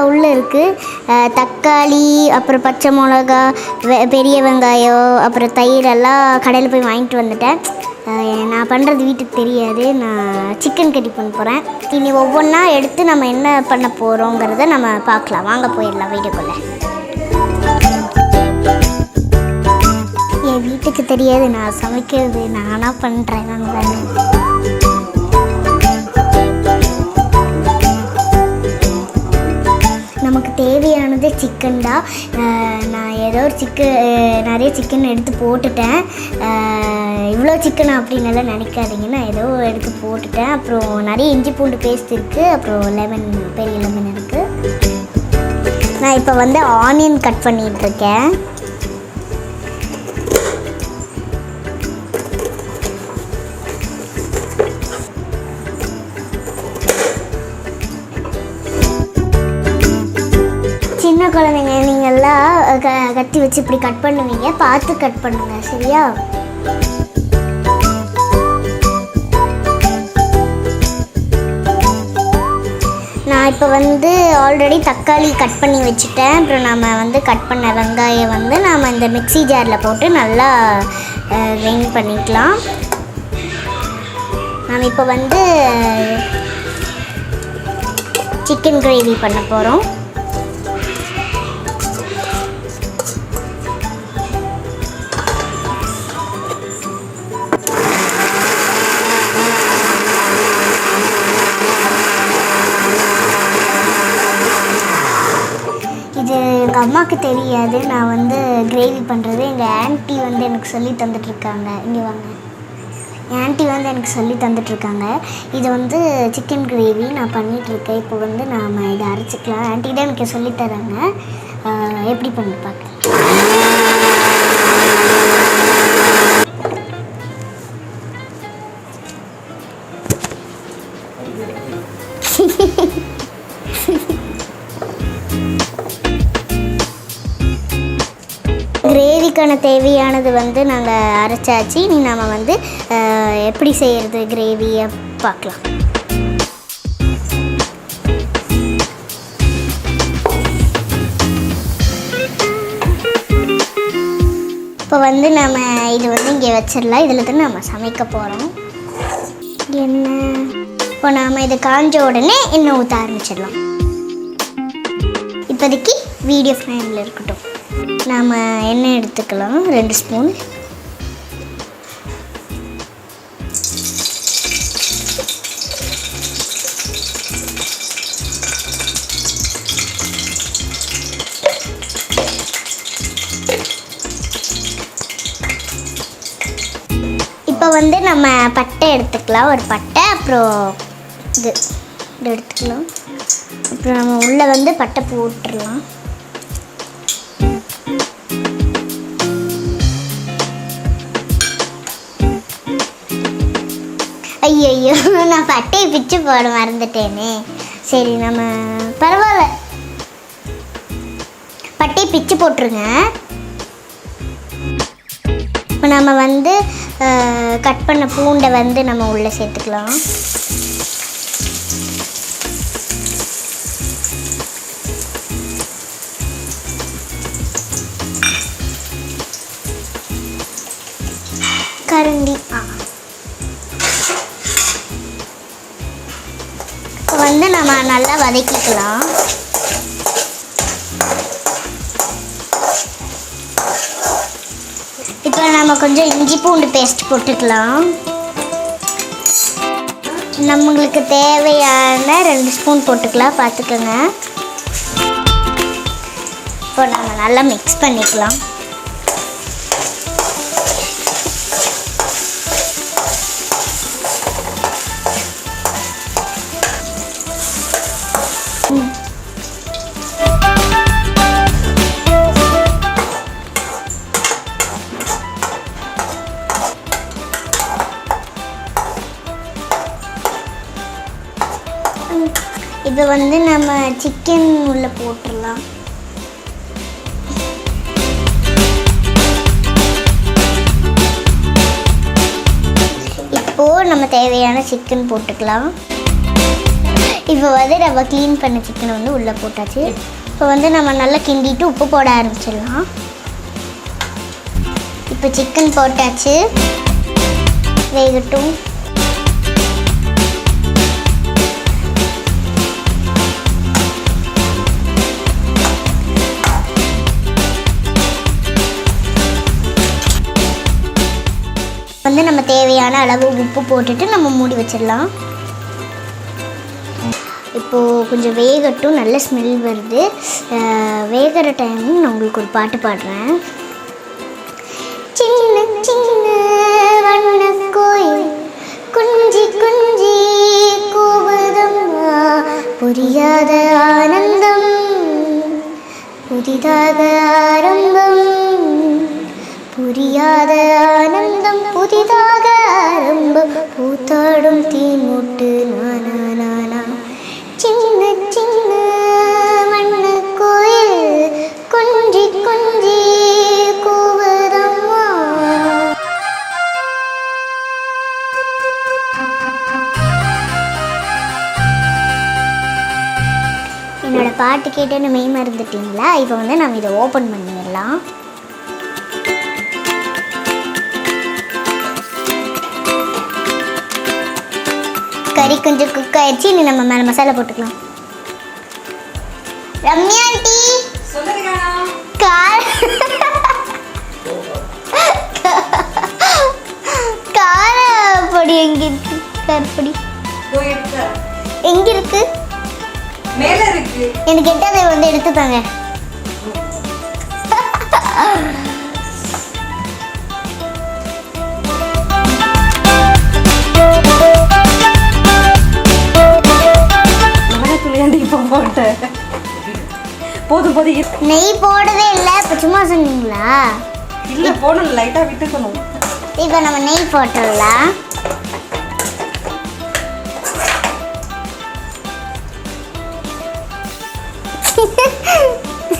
உள்ளே இருக்குது தக்காளி அப்புறம் பச்சை மிளகா வெ- பெரிய வெங்காயம் அப்புறம் தயிர் எல்லாம் கடையில் போய் வாங்கிட்டு வந்துட்டேன். நான் பண்ணுறது வீட்டுக்கு தெரியாது. நான் சிக்கன் கட்டி பண்ண போகிறேன் இனி ஒவ்வொன்றா எடுத்து நம்ம என்ன பண்ண போகிறோங்கிறத நம்ம பார்க்கலாம். வாங்க போயிடலாம் வீட்டுக்குள்ளே. என் வீட்டுக்கு தெரியாது. நான் சமைக்கிறது நானாக பண்ணுறேன் நாங்கள் தேவையானது சிக்கன் தான். நான் ஏதோ ஒரு சிக்கன் நிறைய சிக்கன் எடுத்து போட்டுட்டேன். இவ்வளோ சிக்கன் அப்படின்னெல்லாம் நினைக்காதீங்க. நான் ஏதோ எடுத்து போட்டுட்டேன். அப்புறம் நிறைய இஞ்சி பூண்டு பேஸ்ட் இருக்குது அப்புறம் லெமன் பெரிய லெமன் இருக்குது நான் இப்போ வந்து ஆனியன் கட் பண்ணிகிட்ருக்கேன் குழந்தைங்க நீங்கள்லாம் க கத்தி வச்சு இப்படி கட் பண்ணுவீங்க. பார்த்து கட் பண்ணுங்க சரியா? நான் இப்போ வந்து ஆல்ரெடி தக்காளி கட் பண்ணி வச்சுட்டேன். அப்புறம் நம்ம வந்து கட் பண்ண வெங்காயம் வந்து நாம் இந்த மிக்ஸி ஜாரில் போட்டு நல்லா கிரைண்ட் பண்ணிக்கலாம். நாம் இப்போ வந்து சிக்கன் கிரேவி பண்ண போகிறோம் எங்கள் அம்மாவுக்கு தெரியாது. நான் வந்து கிரேவி பண்ணுறது எங்கள் ஆன்ட்டி வந்து எனக்கு சொல்லி தந்துட்டுருக்காங்க இங்கே வாங்க. ஆன்ட்டி வந்து எனக்கு சொல்லி தந்துட்டுருக்காங்க இது வந்து சிக்கன் கிரேவி நான் பண்ணிகிட்ருக்கேன் இப்போ வந்து நாம் இதை அரைச்சிக்கலாம். ஆன்ட்டி தான் எனக்கு சொல்லித்தராங்க எப்படி பண்ணி பார்க்கலாம். தேவையானது வந்து நாங்கள் அரைச்சாச்சு. இனி நாம் வந்து எப்படி செய்கிறது கிரேவியை பார்க்கலாம் இப்போ வந்து நம்ம இது வந்து இங்கே வச்சிடலாம். இதில் தான் நம்ம சமைக்க போகிறோம் என்ன? இப்போ நாம் இது காஞ்ச உடனே எண்ணெய் ஊற்ற ஆரம்பிச்சிடலாம். இப்போதைக்கு வீடியோ ஃப்ரேமில் இருக்கட்டும். நாம் எண்ணெய் எடுத்துக்கலாம். ரெண்டு ஸ்பூன். இப்போ வந்து நம்ம பட்டை எடுத்துக்கலாம். ஒரு பட்டை அப்புறம் இது. இது எடுத்துக்கலாம். அப்புறம் நம்ம உள்ளே வந்து பட்டை போட்டுடலாம். ஐயோ நான் பட்டையை பிச்சு போட மறந்துட்டேனே. சரி நம்ம பரவாயில்ல. பட்டையை பிச்சு போட்டுருங்க. இப்போ நம்ம வந்து கட் பண்ண பூண்டை வந்து நம்ம உள்ளே சேர்த்துக்கலாம். கரண்டி ஆ. வந்து நம்ம நல்லா வதக்கிக்கலாம். இப்போ நம்ம கொஞ்சம் இஞ்சி பூண்டு பேஸ்ட் போட்டுக்கலாம். நம்மளுக்கு தேவையான ரெண்டு ஸ்பூன் போட்டுக்கலாம் பார்த்துக்கோங்க. இப்போ நம்ம நல்லா மிக்ஸ் பண்ணிக்கலாம். சிக்கன் உள்ளே போட்டுடலாம். இப்போ நம்ம தேவையான சிக்கன் போட்டுக்கலாம். இப்போ வந்து நம்ம க்ளீன் பண்ண சிக்கனை வந்து உள்ளே போட்டாச்சு. இப்போ வந்து நம்ம நல்லா கிண்டிட்டு உப்பு போட ஆரம்பிச்சிடலாம். இப்போ சிக்கன் போட்டாச்சு. வேகட்டும். வந்து நம்ம தேவையான அளவு உப்பு போட்டுட்டு நம்ம மூடி வச்சிடலாம். இப்போது கொஞ்சம் வேகட்டும் நல்ல ஸ்மெல் வருது. வேகிற டைம் நான் உங்களுக்கு ஒரு பாட்டு பாடுறேன். சின்ன சின்ன வண்ண கோயில் குஞ்சி குஞ்சி கூவுதம்மா. புரியாத ஆனந்தம் புதிதாக ஆரம்பம். புரியாத ஆனந்தம். புதிதாக ஆரம்பம் பூத்தாடும் தீமூட்டு நானா நானா சின்ன சின்ன வண்ண கோயில் கொஞ்சி கொஞ்சி கூவதம்மா. என்னோட பாட்டு கேட்டுன்னு மெய் மறந்துட்டீங்களா? இப்போ வந்து நம்ம இதை ஓப்பன் பண்ணிடலாம். கறி கொஞ்சம் குக் ஆயிடுச்சு இனி நம்ம மேலே மசாலா போட்டுக்கலாம். ரம்யா ஆண்டி கார கார பொடி எங்க இருக்கு? காரப்பொடி எங்க இருக்கு? மேல இருக்கு. எனக்கு எட்டாவது வந்து எடுத்து தாங்க போதும் போதும் இரு. நெய் போடவே இல்லை. இப்போ சும்மா சொன்னீங்களா? இல்ல போடணும். லைட்டா விட்டுக்கணும். இப்போ நம்ம நெய் போட்டுடலாம்.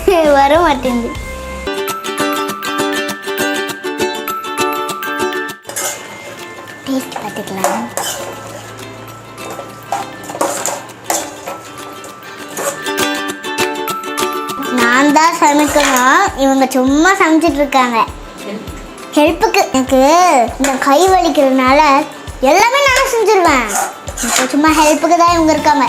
வர மாட்டேங்குது டேஸ்ட் பார்த்துக்கலாம். நான் தான் சமைக்கணும். இவங்க சும்மா சமைச்சிட்டு இருக்காங்க ஹெல்ப்புக்கு எனக்கு இந்த கை வலிக்கிறதுனால எல்லாமே நான் செஞ்சிருவேன். இப்போ சும்மா ஹெல்ப்புக்கு தான் இவங்க இருக்காங்க.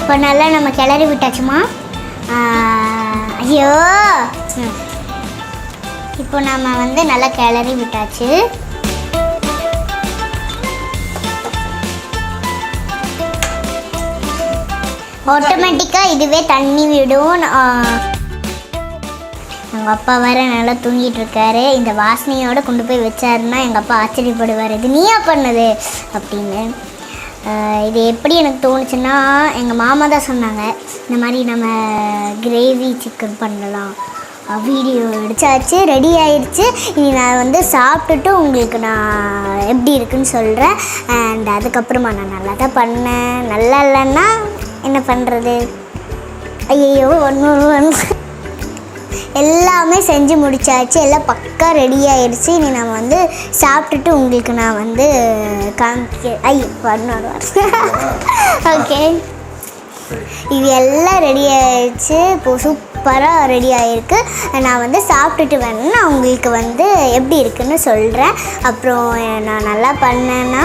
இப்போ நல்லா நம்ம கிளறி விட்டாச்சுமா? ஐயோ. இப்போ நம்ம வந்து நல்லா கிளறி விட்டாச்சு. ஆட்டோமேட்டிக்காக இதுவே தண்ணி விடும். எங்கள் அப்பா வேற நல்லா தூங்கிட்டு இருக்காரு. இந்த வாசனையோட கொண்டு போய் வச்சாருன்னா எங்கள் அப்பா ஆச்சரியப்படுவார். இது நீயா பண்ணது? அப்படின்னு. இது எப்படி எனக்கு தோணுச்சுன்னா எங்கள் மாமா தான் சொன்னாங்க இந்த மாதிரி நம்ம கிரேவி சிக்கன் பண்ணலாம். வீடியோ எடுத்தாச்சு ரெடி ஆயிடுச்சு இனி நான் வந்து சாப்பிட்டுட்டு உங்களுக்கு நான் எப்படி இருக்குன்னு சொல்கிறேன் அண்ட் அதுக்கப்புறமா நான் நல்லா தான் பண்ணேன். நல்லா இல்லைன்னா என்ன பண்ணுறது ஐயோ ஒன்று ஒன்று எல்லாமே செஞ்சு முடிச்சாச்சு. எல்லாம் பக்கா ரெடி ஆயிடுச்சு. இனி நம்ம வந்து சாப்பிட்டுட்டு உங்களுக்கு நான் வந்து காமிக்க ஐ வரணும் ஓகே இது எல்லாம் ரெடி ஆயிடுச்சு. இப்போ சூப்பராக ரெடி ஆகிருக்கு நான் வந்து சாப்பிட்டுட்டு வேணும் நான் உங்களுக்கு வந்து எப்படி இருக்குன்னு சொல்கிறேன் அப்புறம் நான் நல்லா பண்ணேன்னா